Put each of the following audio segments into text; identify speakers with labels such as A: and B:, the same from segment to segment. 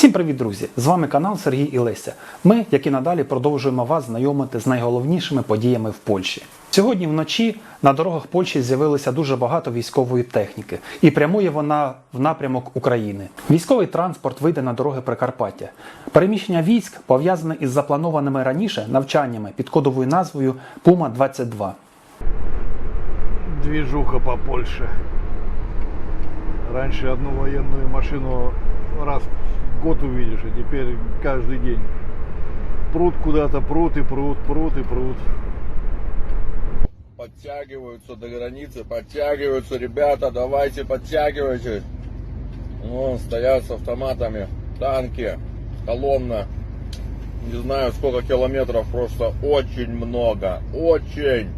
A: Всім привіт, друзі! З вами канал Сергій і Леся. Ми, як і надалі, продовжуємо вас знайомити з найголовнішими подіями в Польщі. Сьогодні вночі на дорогах Польщі з'явилося дуже багато військової техніки, і прямує вона в напрямок України. Військовий транспорт вийде на дороги Прикарпаття. Переміщення військ пов'язане із запланованими раніше навчаннями під кодовою назвою Пума 22
B: движуха по Польше. Раньше одну военную машину раз год увидишь, а теперь каждый день. Пруд куда-то, прут и прут, прут и прут.
C: Подтягиваются до границы, подтягиваются, ребята, давайте подтягивайтесь. Вон стоят с автоматами, танки, колонна. Не знаю сколько километров, просто очень много, очень.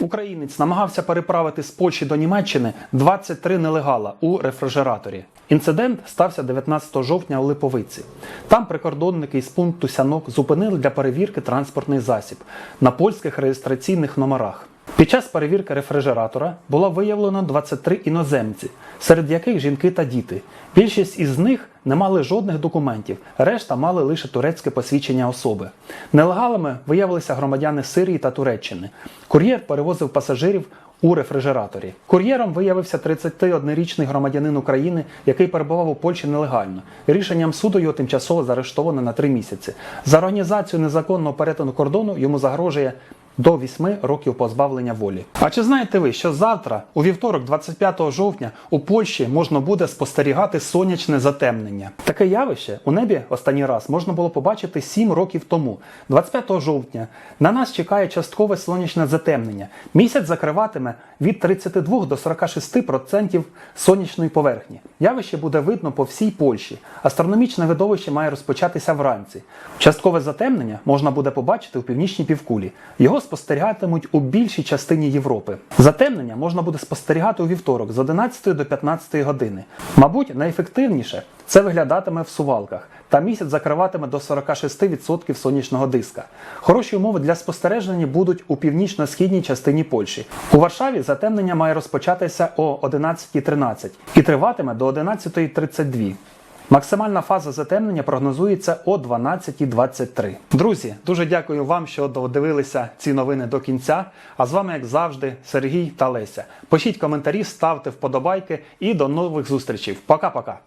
A: Українець намагався переправити з Польщі до Німеччини 23 нелегала у рефрижераторі. Інцидент стався 19 жовтня у Липовиці. Там прикордонники із пункту Сянок зупинили для перевірки транспортний засіб на польських реєстраційних номерах. Під час перевірки рефрижератора було виявлено 23 іноземці, серед яких жінки та діти. Більшість із них не мали жодних документів, решта мали лише турецьке посвідчення особи. Нелегалами виявилися громадяни Сирії та Туреччини. Кур'єр перевозив пасажирів у рефрижераторі. Кур'єром виявився 31-річний громадянин України, який перебував у Польщі нелегально. Рішенням суду його тимчасово заарештовано на три місяці. За організацію незаконного перетину кордону йому загрожує до 8 років позбавлення волі. А чи знаєте ви, що завтра, у вівторок, 25 жовтня, у Польщі можна буде спостерігати сонячне затемнення? Таке явище у небі останній раз можна було побачити 7 років тому. 25 жовтня на нас чекає часткове сонячне затемнення. Місяць закриватиме від 32 до 46% сонячної поверхні. Явище буде видно по всій Польщі. Астрономічне видовище має розпочатися вранці. Часткове затемнення можна буде побачити у північній півкулі. Його спостерігатимуть у більшій частині Європи. Затемнення можна буде спостерігати у вівторок з 11 до 15 години. Мабуть, найефективніше це виглядатиме в сувалках, та місяць закриватиме до 46% сонячного диска. Хороші умови для спостереження будуть у північно-східній частині Польщі. У Варшаві затемнення має розпочатися о 11.13 і триватиме до 11.32. Максимальна фаза затемнення прогнозується о 12.23. Друзі, дуже дякую вам, що додивилися ці новини до кінця. А з вами, як завжди, Сергій та Леся. Пишіть коментарі, ставте вподобайки і до нових зустрічей. Пока-пока.